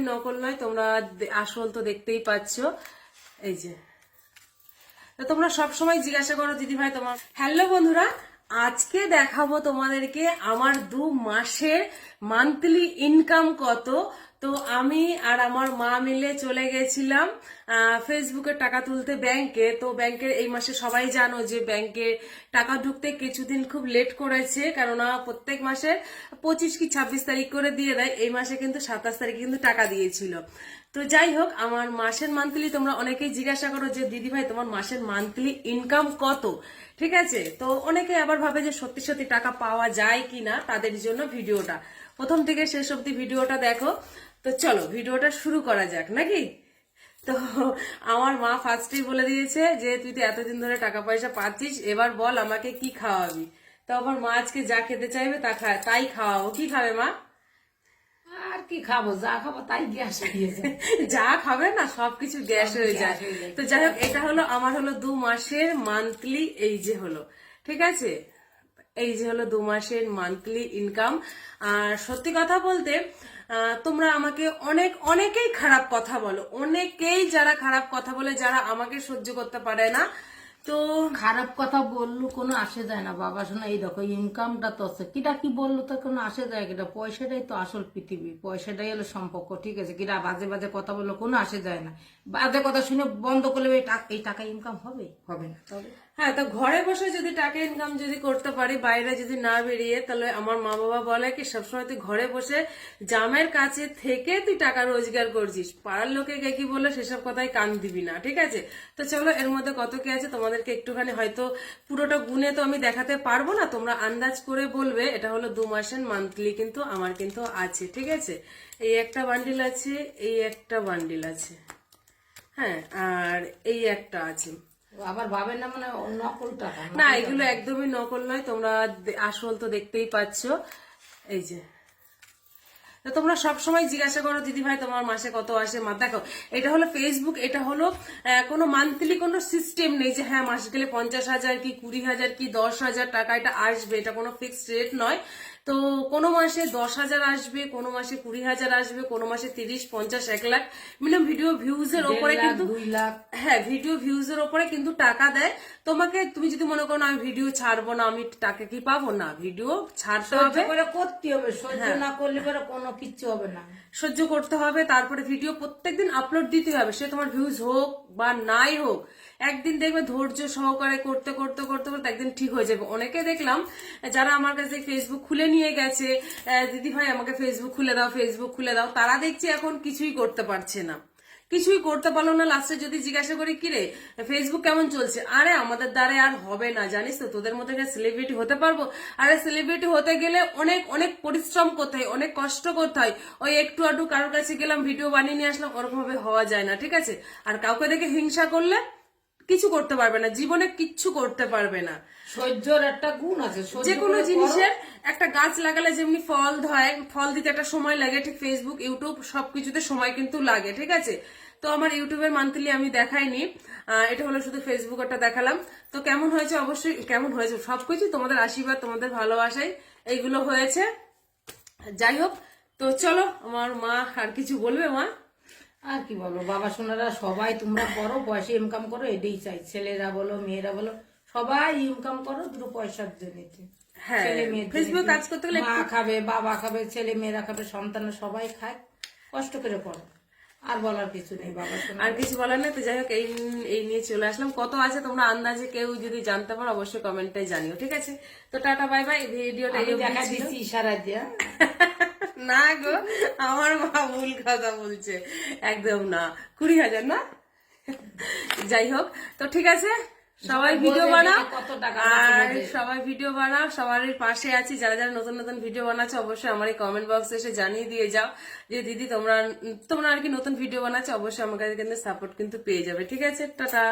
একদমই নকল নয় তোমরা আসল তো দেখতেই পাচ্ছ। এই যে। তোমরা সবসময় জিজ্ঞাসা করো দিদি ভাই তোমার হ্যালো বন্ধুরা। আজকে দেখাবো তোমাদেরকে আমার দু মাসের মান্থলি ইনকাম কত। তো আমি আর আমার মা মিলে চলে গেছিলাম ফেসবুকে টাকা তুলতে ব্যাংকে তো ব্যাংকের এই মাসে সবাই জানো যে ব্যাংকে টাকা ঢুকতে কিছুদিন খুব লেট করেছে, কেননা প্রত্যেক মাসে পঁচিশ কি ছাব্বিশ তারিখ করে দিয়ে দেয়। এই মাসে কিন্তু সাতাশ তারিখে কিন্তু টাকা দিয়েছিল। তো যাই হোক আমার মাসের মান্থলি তোমরা অনেকেই জিজ্ঞাসা করো যে, দিদি ভাই, তোমার মাসের মান্থলি ইনকাম কত? ঠিক আছে? তো অনেকে আবার ভাবে যে, সত্যি সত্যি টাকা পাওয়া যায় কিনা তাদের জন্য ভিডিওটা। প্রথম থেকে শেষ অব্দি ভিডিওটা দেখো। তো চলো, ভিডিওটা শুরু করা যাক, নাকি? তো আমার মা ফার্স্টেই বলে দিয়েছে যে, তুই তো এতদিন ধরে টাকা পয়সা পাচ্ছিস, এবার বল আমাকে কি খাওয়াবি? তো আমার মা আজকে যা খেতে চাইবে তা খা তাই খাওয়াবো। কি খাবে মা? আর কি খাব? যা খাব তাই গ্যাস হয়ে যায় যা খাবে না সবকিছু গ্যাস হয়ে যায়। তো যাই হোক এটা হলো আমার হলো দু মাসের মান্থলি এই যে হলো। ঠিক আছে? এই যে হলো দু মাসের মান্থলি ইনকাম আর সত্যি কথা বলতে তোমরা আমাকে অনেক অনেকেই খারাপ কথা বলো। অনেকেই যারা খারাপ কথা বলে যারা আমাকে সহ্য করতে পারে না তো খারাপ কথা বলল, কোনো আসে যায় না। বাবা শোনা, এই দেখো ইনকামটা তো আছে। কিটা কি বলল তো কোনো আসে যায় কিটা? পয়সাটাই তো আসল পৃথিবী। পয়সাটাই হলো সম্পর্ক, ঠিক আছে? কিটা বাজে বাজে কথা বলল, কোনো আসে যায় না। বাজে কথা শুনে বন্ধ করলে এই টাকা ইনকাম হবে? হবে না হ্যাঁ তো ঘরে বসে যদি টাকা ইনকাম যদি করতে পারি, বাইরে যদি না বেরিয়ে, তাহলে আমার মা বাবা বলে কি, সবসময় তুই ঘরে বসে জামের কাছে থেকে তুই টাকা রোজগার করছিস। পাড়ার লোকে কে কি বলল, সেসব কথাই কান দিবি না, ঠিক আছে? তো চলো, এর মধ্যে কত কি আছে তোমাদেরকে একটুখানি হয়তো পুরোটা গুনে তো আমি দেখাতে পারব না। তোমরা আন্দাজ করে বলবে এটা হলো দু মাসের মান্থলি কিন্তু আমার কিন্তু আছে ঠিক আছে? এই একটা বান্ডিল আছে এই একটা বান্ডিল আছে। হ্যাঁ আর এই একটা আছে। আবার ভাবে না মানে নকল টাকা। না এগুলো একদমই নকল নয় তোমরা আসল তো দেখতেই পাচ্ছ। এই যে তো তোমরা সবসময় জিজ্ঞাসা করো দিদি ভাই তোমার মাসে কত আসে? মা, দেখো, এটা হলো ফেসবুক এটা হলো কোনো মান্থলি কোনো সিস্টেম নেই যে হ্যাঁ মাস গেলে পঞ্চাশ হাজার কি কুড়ি হাজার কি দশ হাজার টাকা এটা আসবে। এটা কোনো ফিক্সড রেট নয়। তো কোনো মাসে দশ হাজার আসবে কোনো মাসে কুড়ি হাজার আসবে কোনো মাসে তিরিশ পঞ্চাশ এক লাখ। মিনিমাম ভিডিও ভিউজ এর ওপরে কিন্তু হ্যাঁ ভিডিও ভিউজ এর ওপরে কিন্তু টাকা দেয়। তোমাকে তুমি যদি মনে করো আমি ভিডিও ছাড়বো না আমি টাকা কি পাবো? না ভিডিও ছাড়তে হবে। করতে হবে সহ্য হ্যাঁ। না করলে পরে কোনো কিচ্ছু হবে না। সহ্য করতে হবে তারপরে ভিডিও প্রত্যেকদিন আপলোড দিতে হবে। সে তোমার ভিউজ হোক বা নাই হোক একদিন দেখবে ধৈর্য সহকারে করতে করতে করতে একদিন ঠিক হয়ে যাবে। অনেকে দেখলাম, যারা আমার কাছে ফেসবুক খুলে নিয়ে গেছে দিদি ভাই আমাকে ফেসবুক খুলে দাও ফেসবুক খুলে দাও, তারা দেখছি এখন কিছুই করতে পারছে না। কিছুই করতে পারল না লাস্টে যদি জিজ্ঞাসা করি কিরে ফেসবুক কেমন চলছে? আরে, আমাদের দ্বারে আর হবে না, জানিস তো, তোদের মধ্যে সেলিব্রিটি হতে পারব। আরে সেলিব্রিটি হতে গেলে অনেক অনেক পরিশ্রম করতে হয়, অনেক কষ্ট করতে হয়। ওই একটু আটু কারোর কাছে গেলাম ভিডিও বানিয়ে নিয়ে আসলাম, ওরকমভাবে হওয়া যায় না, ঠিক আছে? আর কাউকে দেখে হিংসা করলে কিছু করতে পারবে না জীবনে কিচ্ছু করতে পারবে না। সহ্যর একটা গুণ আছে যে কোনো জিনিসের একটা গাছ লাগালে যেমনি ফল ধয় ফল দিতে একটা সময় লাগে ঠিক ফেসবুক ইউটিউব সবকিছুতে সময় কিন্তু লাগে ঠিক আছে? তো আমার ইউটিউবের মান্থলি আমি দেখাইনি এটা হলো শুধু ফেসবুকেরটা দেখালাম। তো কেমন হয়েছে? অবশ্যই কেমন হয়েছে? সবকিছু তোমাদের আশীর্বাদ তোমাদের ভালোবাসাই এইগুলো হয়েছে। যাই হোক তো চলো আমার মা আর কিছু বলবে মা? আর কি বলব? বাবা সোনারা সবাই তোমরা করো পয়সা ইনকাম করো এটাই চাই। ছেলেরা বলো মেয়েরা বলো সবাই ইনকাম করো দুটো পয়সার জন্য হ্যাঁ, ছেলে Facebook কাজ করতে গেলে মা খাবে বাবা খাবে ছেলে মেয়েরা খাবে সন্তান সবাই খায়। কষ্ট করে করো আর বলার কিছু নেই বাবা আর কিছু বলার নেই তো যাই হোক এই এই নিয়ে চলে আসলাম। কত আছে তোমরা আন্দাজে কেউ যদি জানতে পারো অবশ্যই কমেন্টে জানিও ঠিক আছে? তো টাটা বাই বাই ভিডিওটা দেখা দিচ্ছি ইশারা দিয়া। না গো আমার মা ভুল কথা বলছে। একদম না। কুড়ি হাজার না? যাই হোক তো ঠিক আছে সবাই ভিডিও বানাও। কত টাকা আর সবাই ভিডিও বানাও সবার পাশে আছি। যারা যারা নতুন নতুন ভিডিও বানাচ্ছে অবশ্যই আমার এই কমেন্ট বক্সে এসে জানিয়ে দিয়ে যাও। যে দিদি তোমরা তোমরা আর কি নতুন ভিডিও বানাচ্ছ অবশ্যই আমার কাছে কিন্তু সাপোর্ট কিন্তু পেয়ে যাবে। ঠিক আছে টাটা।